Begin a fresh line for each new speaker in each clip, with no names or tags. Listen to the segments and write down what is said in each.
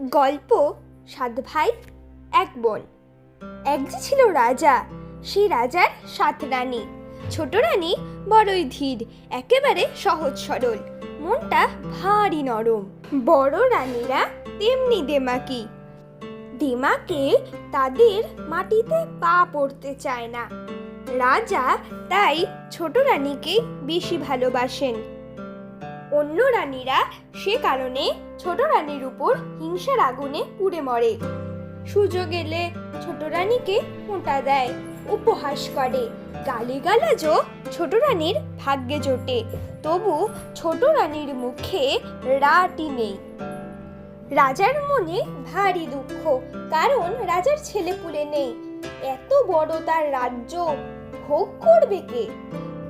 গল্প, সাত ভাই, এক বোন। এক যে ছিল রাজা, সেই রাজার সাত রানী। ছোট রানী বড়ই ধীর, একেবারে সহজ সরল, মনটা ভারী নরম। বড় রানীরা তেমনি দেমাকি। দিমাকে তাদের মাটিতে পা পড়তে চায় না। রাজা তাই ছোট রানীকে বেশি ভালোবাসেন। অন্য রানীরা সে কারণে ছোট রানীর উপর হিংসার আগুনে পুড়ে মরে। সুযোগ এলে ছোট রানীকে মোটা দেয়, উপহাস করে। গালিগালাজও ছোট রানীর ভাগ্যে জোটে। তবু ছোট রানীর মুখে রাটি নেই। রাজার মনে ভারী দুঃখ, কারণ রাজার ছেলে পুলে নেই। এত বড় তার রাজ্য ভোগ করবে কে?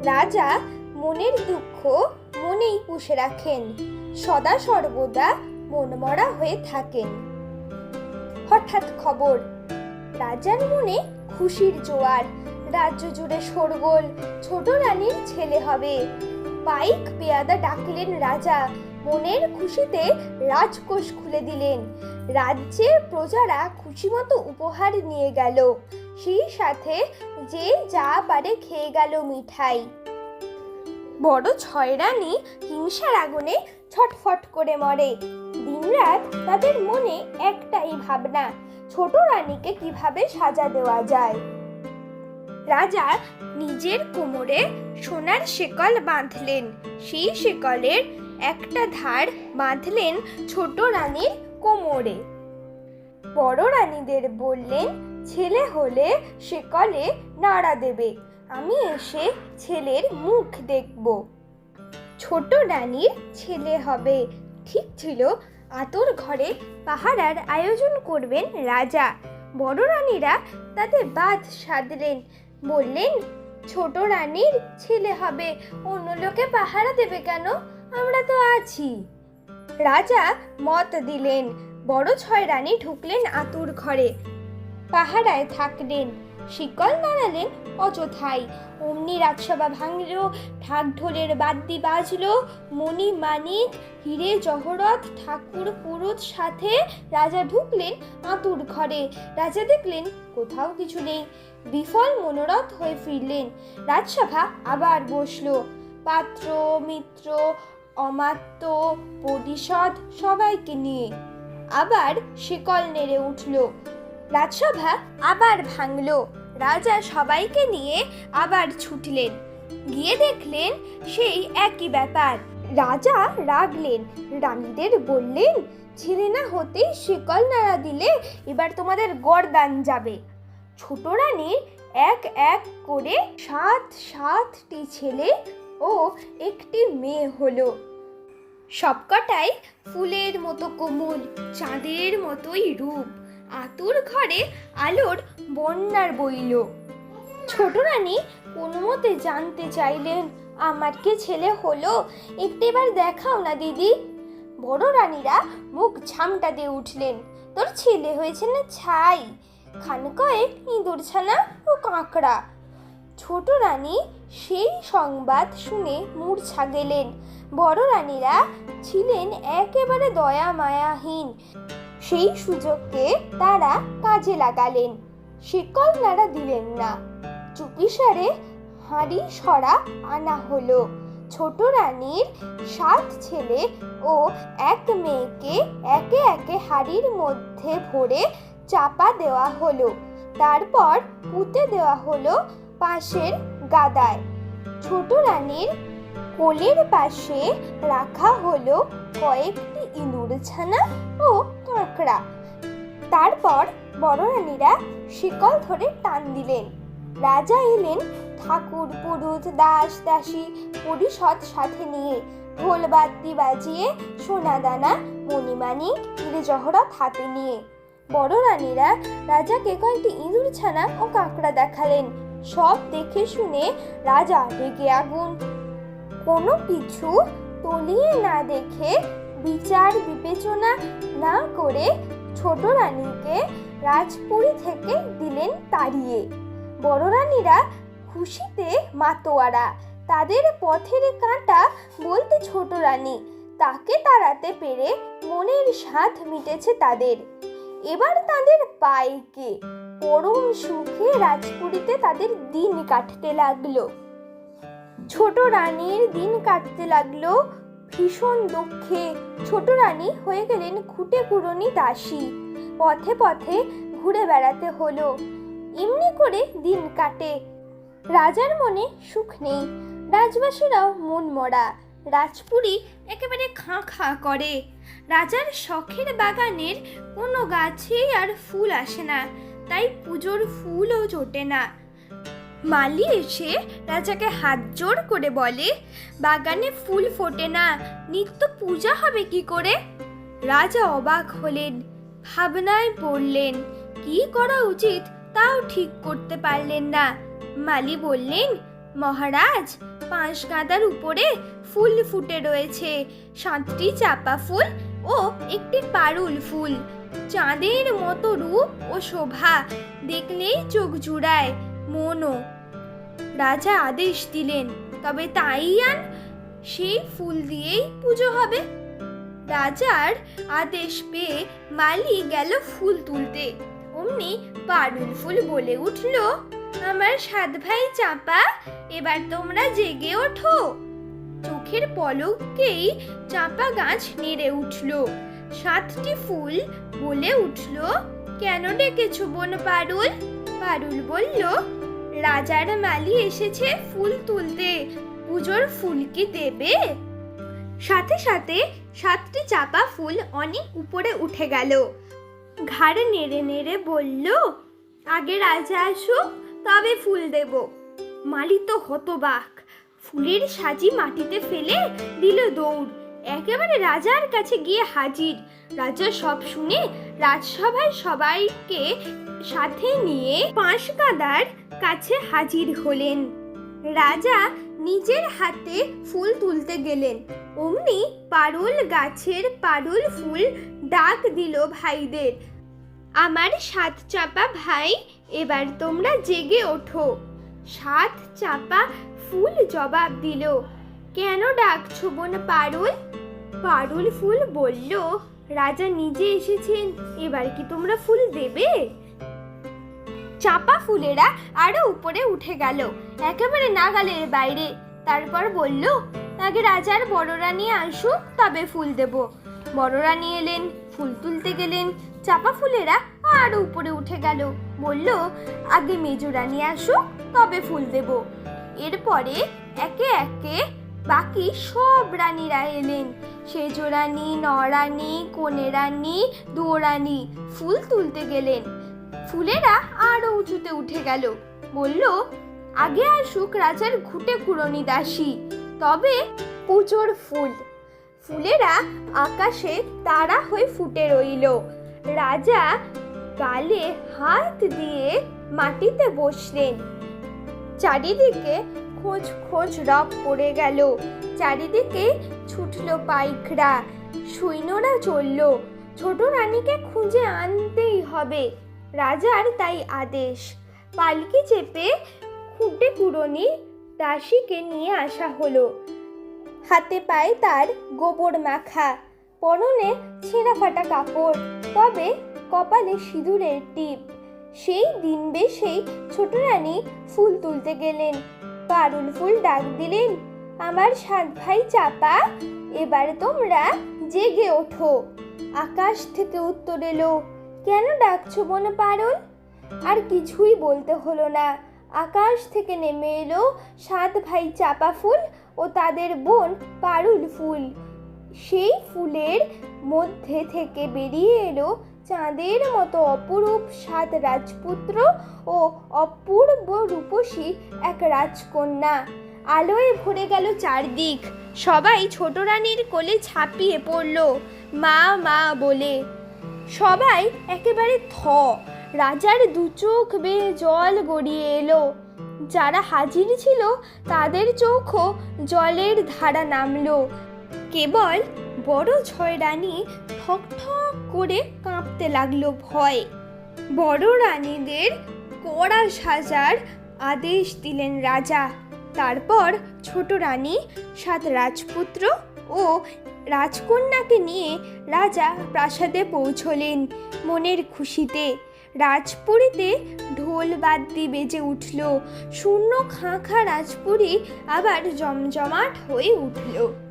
রাজা মনের দুঃখ মনেই পুষে রাখেন। সদা সর্বদা মনমরা হয়ে থাকেন। হঠাৎ খবর, রাজার মনে খুশির জোয়ার। রাজ্য জুড়ে শোরগোল, ছোট রানীর ছেলে হবে। পাইক পেয়াদা ডাকলেন রাজা, মনের খুশিতে রাজকোষ খুলে দিলেন। রাজ্যের প্রজারা খুশিমতো উপহার নিয়ে গেল। সেই সাথে যে যা পারে খেয়ে গেল মিঠাই। বড় ছয় রানী হিংসার আগুনে ছটফট করে মরে। দিনরাত তাদের মনে একটাই ভাবনা, ছোট রানীকে কীভাবে সাজা দেওয়া যায়? রাজা নিজের কোমরে সোনার শেকল বাঁধলেন। সেই শেকলের একটা ধার বাঁধলেন ছোট রানীর কোমরে। বড় রানীদের বললেন, ছেলে হলে শেকলে নাড়া দেবে। আমি এসে ছেলের মুখ দেখব। ছোট রানীর ছেলে হবে। ঠিক ছিল, আতর ঘরে পাহারার আয়োজন করবেন রাজা। বড় রানীরা তাতে বাদ সাধলেন। বললেন, ছোট রানীর ছেলে হবে। অন্য লোকে পাহারা দেবে কেন? আমরা তো আছি। রাজা মত দিলেন। বড় ছয় রানী ঢুকলেন আতুর ঘরে। পাহারায় থাকলেন। শিকল নাড়ালেন অযথাই। অমনি রাজসভা ভাঙল, ঢাক ঢোলের বাদ্যি বাজল, মণি মানিক হিরে জহরত, ঠাকুর পুরুত সাথে রাজা ঢুকলেন আতুর ঘরে। রাজা দেখলেন কোথাও কিছু নেই। বিফল মনোরথ হয়ে ফিরলেন। রাজসভা আবার বসল। পাত্র, মিত্র, অমাত্য, পরিষদ সবাইকে নিয়ে আবার শিকল নেড়ে উঠল। রাজসভা আবার ভাঙল। রাজা সবাইকে নিয়ে আবার ছুটলেন। গিয়ে দেখলেন সেই একই ব্যাপার। রাজা রাগলেন। রানীদের বললেন, ছেলে না হতেই শিকল নাড়া দিলে এবার তোমাদের গরদান যাবে। ছোট রানীর এক এক করে সাত সাতটি ছেলে ও একটি মেয়ে হলো। সবকটাই ফুলের মতো কোমল, চাঁদের মতোই রূপ। আতুর ঘরে আলোর বন্যার বইল। ছোট রানী কোনো মতে জানতে চাইলেন, আমার কি ছেলে হলো? একটু এবার দেখাও না, দিদি। বড় রানীরা মুখ ঝামটা দিয়ে উঠলেন, তোর ছেলে হয়েছে না ছাই? খান কয়েক ইঁদুর ছানা ও কাঁকড়া। ছোট রানী সেই সংবাদ শুনে মূর্ছা গেলেন। বড় রানীরা ছিলেন একেবারে দয়া মায়াহীন সেই সুযোগকে তারা কাজে লাগালেন। শিকল নাড়া দিলেন না। চুপিসারে হাঁড়ি সরা আনা হলো। ছোট রানীর সাত ছেলে ও এক মেয়েকে একে একে হাড়ির মধ্যে ভরে চাপা দেওয়া হলো। তারপর পুঁতে দেওয়া হলো পাশের গাদায়। ছোট রানীর কোলের পাশে রাখা হলো কয়েকটি ইঁদুর ছানা ও কাঁকড়া। তারপর বড় রানীরা শিকল ধরে টান দিলেন। রাজা এলেন ঠাকুর পুরুত দাস, দাসী পরিষদ সাথে নিয়ে ঢোল বাদ্যি বাজিয়ে সোনা দানা মণিমাণি হিরে জহরত হাতে নিয়ে। বড় রানীরা রাজাকে কয়েকটি ইঁদুর, ছানা ও কাঁকড়া দেখালেন। সব দেখে শুনে রাজা রেগে আগুন। কোনো কিছু তলিয়ে না দেখে বিচার বিবেচনা না করে ছোট রানীকে রাজপুরী থেকে দিলেন তাড়িয়ে। বড় রানীরা খুশিতে মাতোয়ারা, তাদের পথের কাঁটা বলতে ছোট রানী, তাকে তাড়াতে পেরে মনের স্বাদ মিটেছে তাদের। এবার তাদের পাইকে, পরম সুখে রাজপুরীতে তাদের দিন কাটতে লাগল। ছোট রানীর দিন কাটতে লাগল ভীষণ দুঃখে ছোট রানী হয়ে গেলেন খুঁটে কুড়নি দাসী। পথে পথে ঘুরে বেড়াতে হলো। এমনি করে দিন কাটে। রাজার মনে সুখ নেই। রাজবাসীরাও মন মরা। রাজপুরী একেবারে খাঁ খাঁ করে। রাজার শখের বাগানের কোনো গাছেই আর ফুল আসে না। তাই পুজোর ফুলও জোটে না। মালি এসে রাজাকে হাত জোর করে বলে, বাগানে ফুল ফোটে না, নিত্য পূজা হবে কি করে? রাজা অবাক হলেন, ভাবনায় পড়লেন, কি করা উচিত তাও ঠিক করতে পারলেন না। মালি বললেন, মহারাজ পাঁচ গাদার উপরে ফুল ফুটে রয়েছে, সাতটি চাপা ফুল ও একটি পারুল ফুল। চাঁদের মতো রূপ ও শোভা, দেখলেই চোখ জুড়ায়। মনও। রাজা আদেশ দিলেন, তবে তাই আন সেই ফুল দিয়েই পুজো হবে। রাজার আদেশ পেয়ে মালি গেল ফুল তুলতে। অমনি পারুল ফুল বলে উঠল, আমার সাত ভাই চাপা, এবার তোমরা জেগে ওঠো। চোখের পলককেই চাপা গাছ নেড়ে উঠল। সাতটি ফুল বলে উঠল, কেন ডেকেছো বোন পারুল? পারুল বলল রাজার মালি এসেছে ফুল তুলতে। পুজোর ফুল কি দেবে? সাথে সাথে সাতটি চাপা ফুল অনেক উপরে উঠে গেল। ঘাড়ে নেড়ে নেড়ে বলল, আগে রাজা আসুক, তবে ফুল দেব। মালি তো হতবাক। ফুলের সাজি মাটিতে ফেলে দিল দৌড়। একেবারে রাজার কাছে গিয়ে হাজির। রাজা সব শুনে রাজসভায় সবাইকে সাথে নিয়ে পাঁশ গাদার কাছে হাজির হলেন। রাজা নিজের হাতে ফুল তুলতে গেলেন। অমনি পারুল গাছের পারুল ফুল ডাক দিল ভাইদের, আমার সাত চাপা ভাই, এবার তোমরা জেগে ওঠো। সাত চাপা ফুল জবাব দিল, কেন ডাকছো বোন পারুল? পারুল ফুল বলল, রাজা নিজে এসেছেন, এবার কি তোমরা ফুল দেবে? চাপা ফুলেরা আরও উপরে উঠে গেল। একেবারে নাগালের বাইরে। তারপর বলল, আগে রাজার বড় রানী আসুক, তবে ফুল দেব। বড় রানী এলেন, ফুল তুলতে গেলেন। চাপা ফুলেরা আরও উপরে উঠে গেল। বলল, আগে মেজো রানী আসুক, তবে ফুল দেব। এরপরে একে একে বাকি সব রানীরা এলেন। সেজ রানী নরানী কনে রানী দোরানী ফুল তুলতে গেলেন। ফুলেরা আরও উঁচুতে উঠে গেল। বলল, আগে আসুক রাজার ঘুটে কুড়নি দাসী, তবে পুজোর ফুল। ফুলেরা আকাশে তারা হয়ে ফুটে রইল। রাজা গালে হাত দিয়ে মাটিতে বসলেন। চারিদিকে খোঁজ খোঁজ রব পড়ে গেল। চারিদিকে ছুটলো পাইকরা। সৈন্যরা চলল। ছোট রানীকে খুঁজে আনতেই হবে। রাজার তাই আদেশ। পালকি চেপে খুঁটে কুড়নি দাসীকে নিয়ে আসা হলো। হাতে পায়ে তার গোবর মাখা, পরনে ছেঁড়া ফাটা কাপড়, তবে কপালে সিঁদুরের টিপ। সেই দিন বেশেই ছোট রানী ফুল তুলতে গেলেন। পারুল ফুল ডাক দিলেন, আমার সাত ভাই চাপা, এবার তোমরা জেগে ওঠো। আকাশ থেকে উত্তর এলো কেন ডাকছো বোন পারুল? আর কিছুই বলতে হলো না। আকাশ থেকে নেমে এলো সাত ভাই চাপা ফুল ও তাদের বোন পারুল ফুল। সেই ফুলের মধ্যে থেকে বেরিয়ে এলো চাঁদের মতো অপরূপ সাত রাজপুত্র ও অপূর্ব রূপসী এক রাজকন্যা। আলোয় ভরে গেল চারদিক। সবাই ছোট রানীর কোলে ছাপিয়ে পড়ল। মা মা বলে সবাই একেবারে থ। রাজার দু চোখ বেয়ে জল গড়িয়ে এলো। যারা হাজির ছিল তাদের চোখও জলের ধারা নামলো। কেবল বড় ছয় রানী ঠক ঠক করে কাঁপতে লাগল ভয়। বড় রানীদের কড়া সাজার আদেশ দিলেন রাজা। তারপর ছোট রানী, সাত রাজপুত্র ও রাজকন্যাকে নিয়ে রাজা প্রাসাদে পৌঁছলেন মনের খুশিতে। রাজপুরীতে ঢোল বাদ্যি বেজে উঠল। শূন্য খাঁখা রাজপুরী আবার জমজমাট হয়ে উঠল।